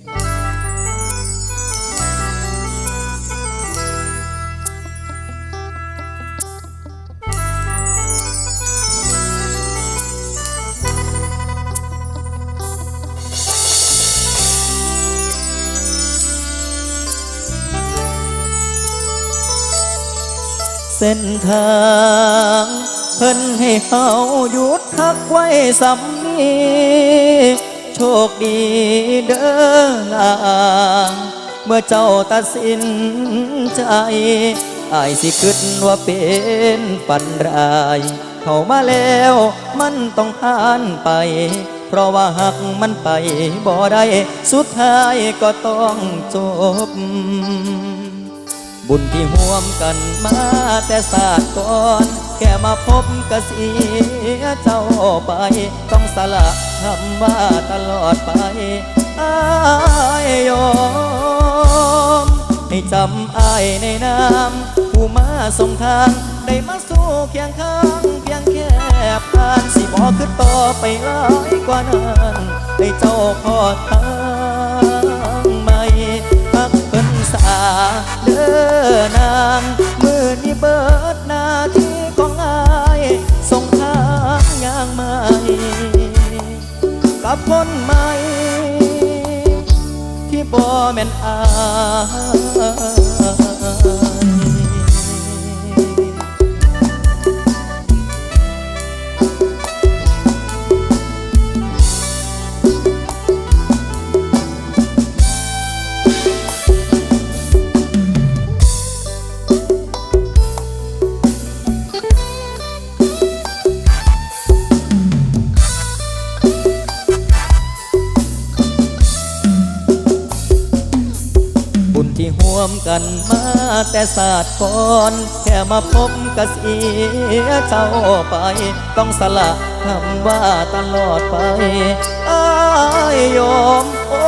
เส้นทางเพิ่นให้เฮาหยุดพักไว้สำนี โชคดีเด้อลาเมื่อเจ้าตัดสินใจอายสิคิดว่าเป็นฝันร้าย เข้ามาแล้วมันต้องผ่านไป เพราะว่าหักมันไปบ่ได้ สุดท้ายก็ต้องจบ บุญที่ห่วมกันมาแต่ศาสตร์ก่อน แค่มาพบกเสียเจ้าไป ต้องสละคำว่าตลอดไปอายยอม ให้จำอายในนามผู้มาส่งทาง ได้มาสู้เคียงข้างเพียงแค่ผ่านสิบอกขึ้นต่อไปหลายกว่านั้นให้เจ้าพอทาง เด้อนางมือนี้เบิดหน้าที่ของอายส่งทางย่างใหม่กับคนใหม่ ที่บ่แม่นอาย กันมาแต่ศาสตร์ก่อนแค่มาพบกเสียเจ้าไป ต้องสละคำว่าตลอดไปอายยอมโอ้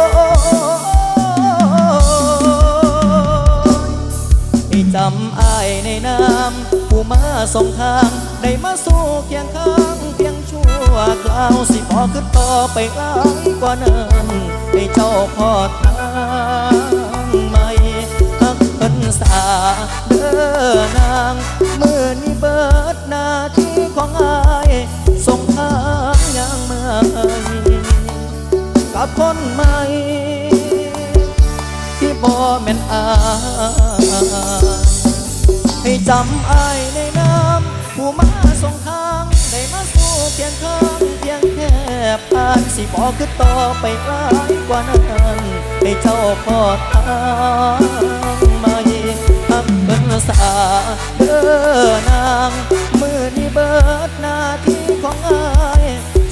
ให้จำอายในนามผู้มาส่งทาง ได้มาสู้เคียงข้างเพียงชั่วคราวสิพอขึ้นต่อไปหลายกว่านั้นให้เจ้าพอท เพิ่นสาเด้อนางมือนี้เบิดหน้าที่ของอายส่งทางยังใหม่กับคนใหม่ ที่บ่แม่นอายให้จำอาย แค่ผ่านสิบอกคือต่อไปหลายกว่านั้นให้เจ้าพอทางมาเย็ทำเบิ่งสาเด้อนางมือนี้เบิดหน้าที่ของอาย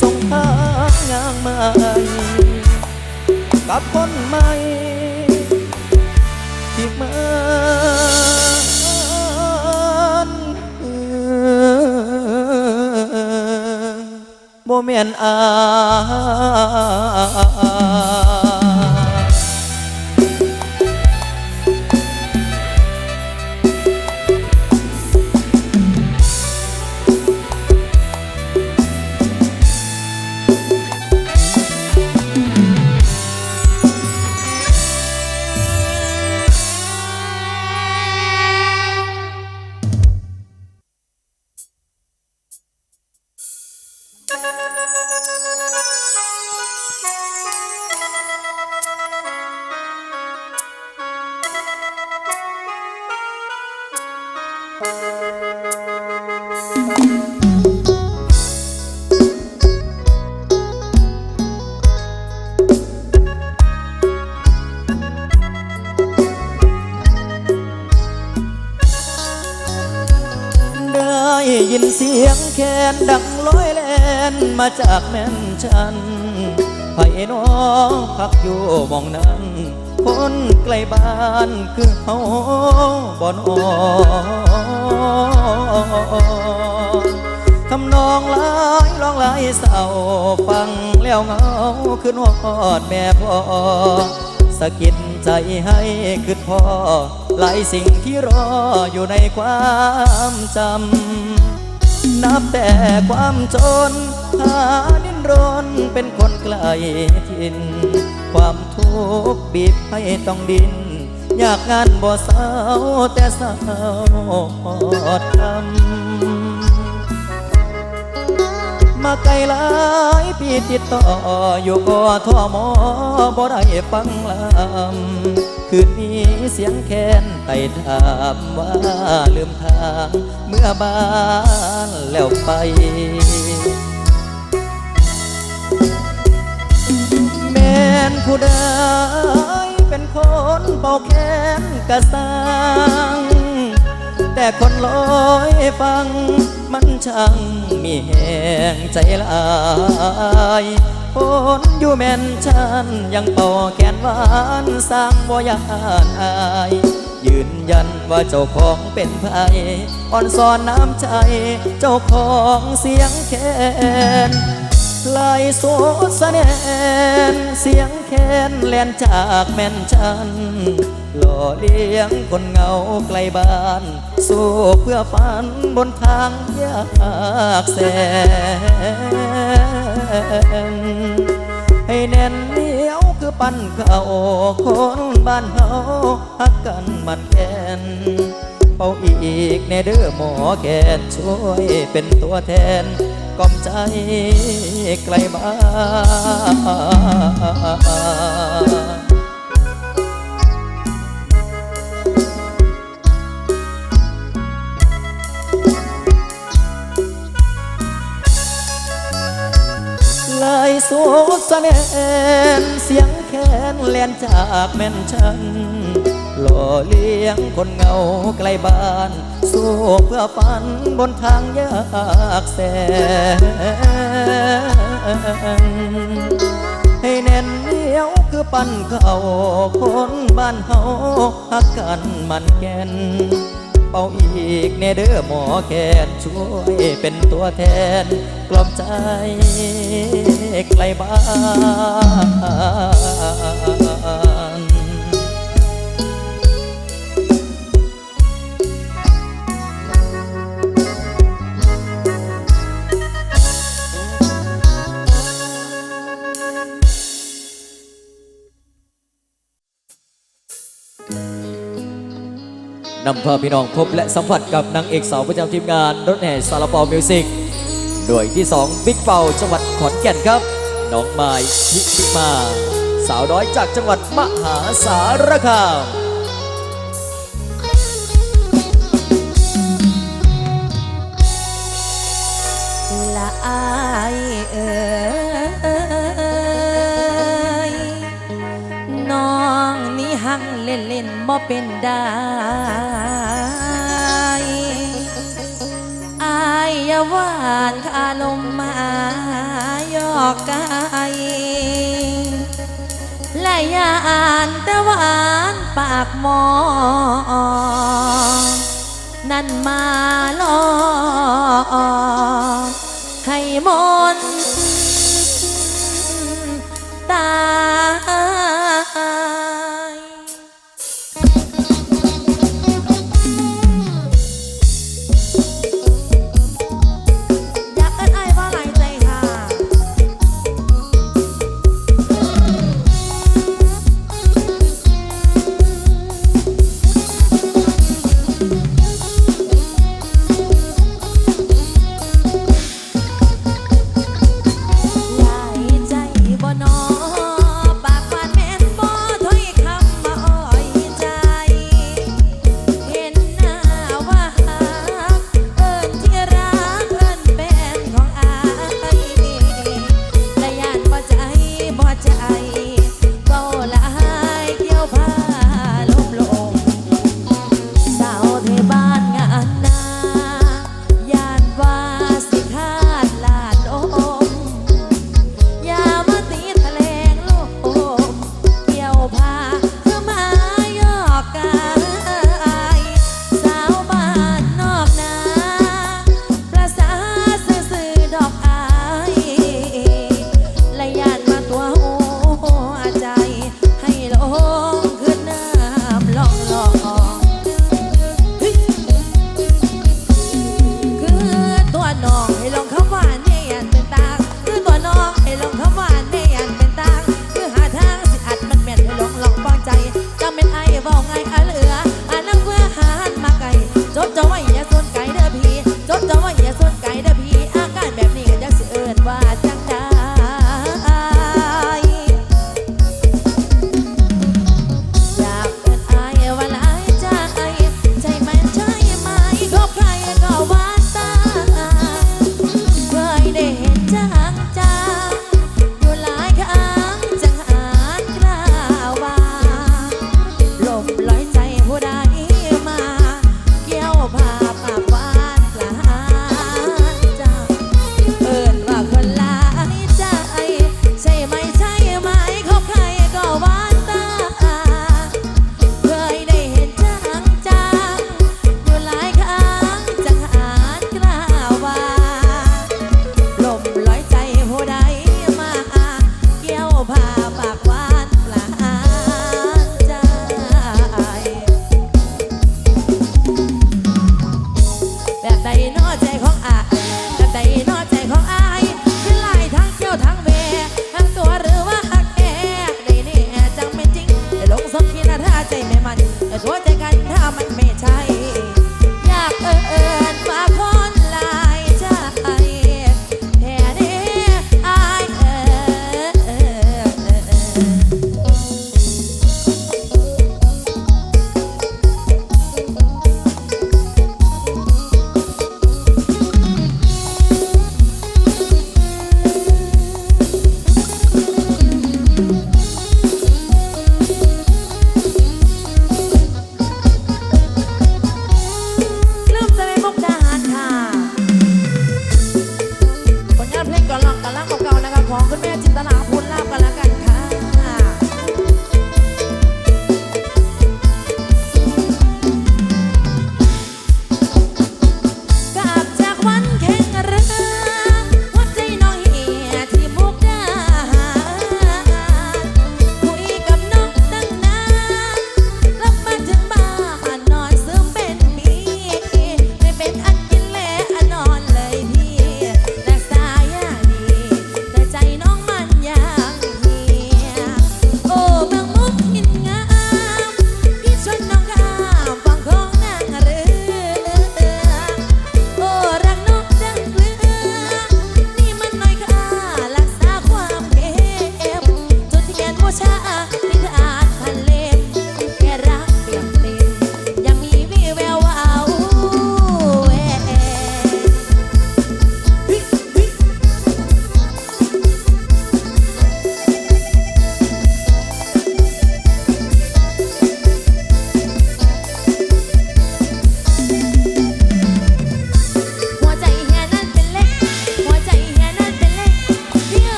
ส่งทางย่างใหม่กับคนใหม่ที่มัน โมเมนอา ได้ยินเสียงแคนดังลอยแลนมาจากแม่นชันไผ่นอพักอยู่มองนั้น คนไกลบ้านคือเฮาบ่นอ ทำนองหลายร้องหลายเศร้าฟังแล้วเงาขึ้นฮอดแม่พ่อสะกิดใจให้คือพ่อหลายสิ่งที่รออยู่ในความจำ นับแต่ความจน หาดิ้นรนเป็นคนไกลถิ่นความทุกข์บีบให้ต้องดิน อยากงานบ่เศร้าแต่เศร้าอดคำ ไกลหลายปีติดต่ออยู่กทมบ่ได้ฟังลำคืนนี้เสียงแค้นไต่ถามว่าลืมทางเมื่อบ้านแล้วไปแม่นผู้ใดเป็นคนเป่าแคนกระสังแต่คนลอยฟังมันช่าง มีแหงใจลายคนอยู่แม่นฉันยังเป่าแขนหวานสร้างบ่ยานอายยืนยันว่าเจ้าของเป็นไผอ่อนสอนน้ำใจ เจ้าของเสียงแคนลายโสดสะแนนเสียงแคนแล่นจากแม่นฉัน หล่อเลี้ยงคนเงาไกลบ้าน สู้เพื่อฝันบนทางยากแสนให้แน่นเหนียวคือปั้นเขาคนบ้านเฮาฮักกันมันแกนเป่าอีกในเด้อหมอแกนช่วยเป็นตัวแทนกล่อมใจไกลบ้าน สูดสนนเสียงแคนแลนจากแม่นฉันหล่อเลี้ยงคนเงาไกลบ้าน สู้เพื่อฝันบนทางยากแสนให้แน่นเหนียวคือปั้นเขาคนบ้านเฮาฮักกันมันแก่น เป่าอีกเนเด้อหมอแคนช่วยเป็นตัวแทน กล่อมใจไกลบ้าน นำพาพี่น้องพบและสัมผัสกับนางเอกสาวประจำทีมงานรถแห่ซาลาเปามิวสิกหน่วยที่ 2 บิ๊กเป่าจังหวัดขอนแก่นครับ น้องไม้พิพิมา สาวน้อยจากจังหวัดมหาสารคามละอายเอ่ยน้องนี่หังเล่นเล่นบ่เป็นได้ อย่าหวานคาลมมายอกกายและยาอ่านแต่หวานปากหมอ นั่นมาลอให้มนตา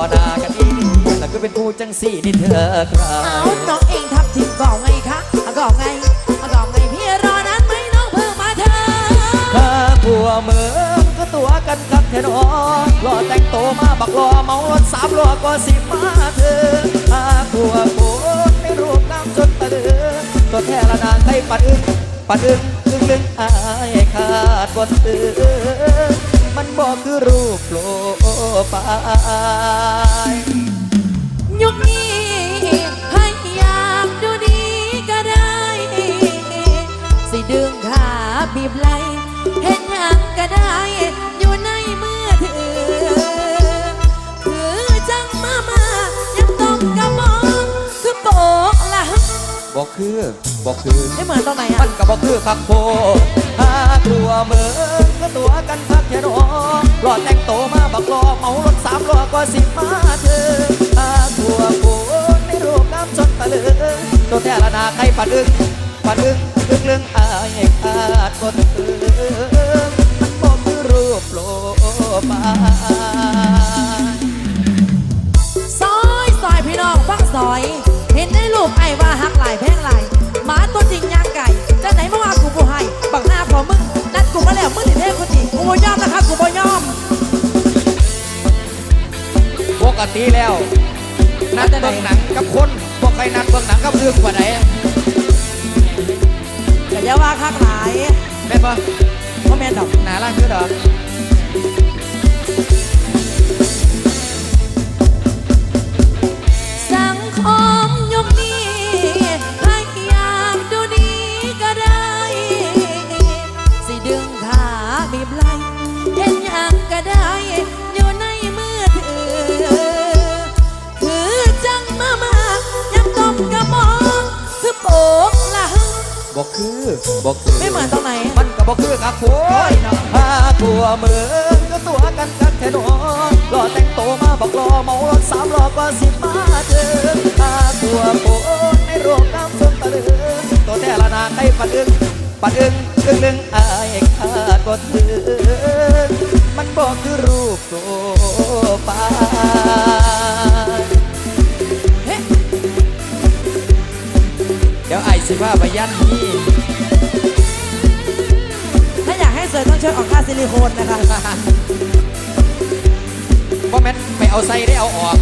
พ่อด่ากันอีดีแล้วก็เป็นผู้จังสี่นี่เธอคราเอาน้องเองทับทิมก่อไงคะเอาก่อไงเอาก่อไงพี่รอนั้นไหมน้องเพิ่งมาเธอถ้าผัวเมืองก็ตัวกันคักแทนอรอแต่งโตมาบักรอเมารถสามล้อก็สิมาเธอถ้าผัวโกนในรูปงามจนตะลึงตัวแท้ละนานไทยปัดอึ้งปัดอึ้งอึ้งลึงอายขาดบนตื่น มันบอกคือรูปโปรไฟล์ยุคนี้พยายามดูดีก็ได้ สิดึงขาบีบไหลเห็นหยังก็ได้ อยู่ในมือถือ คือจังมามายังต้องกระมองคือโปกละบอกคือบอกคือ ไม่เหมือนตรงไหนมัอะนก็บอกคือคักโพหาตัวเมืองก็ตัวกันคักแค่นอรอแต่งโตมาบักรอเมารถสามล้อก็สิมาเธอหาตัวโพในรูปน้ำจนตะลึงตัวแท้ละนาใครปัดอึ้งปัดอึ้งอึ้งลึงอายขาดบนตื่นมันบอกคือรูปโปรไฟล์ซอยซอยพี่น้องฟังซอย เห็นในรูปไอ้ว่าหัก บ่ยอมนะคะกูบ่ยอมปกติแล้ว นัดเบิ่งหนังกับคนพวกใครนัดเบิ่งหนังกับเรื่องกว่าไหนอย่าอย่าว่าคักหลายแม่นปะพ่อแม่นดอกหนาล่างคือดอก เจอหาตัวโคนในโรงน้ำจนตะลึงตัวแต่ละนาให้ปัดอึ้งปัดอึ้งอึ้งลึงอายขาดบนตื่นมันบอกคือรูปโปรไฟล์เดี๋ยวไอ้สิว่าไปยันนี่ถ้าอยากให้สวยต้องเชิญออกค่าซิลิโคนนะคะว่าแม่นไม่เอาใส่ได้เอาออก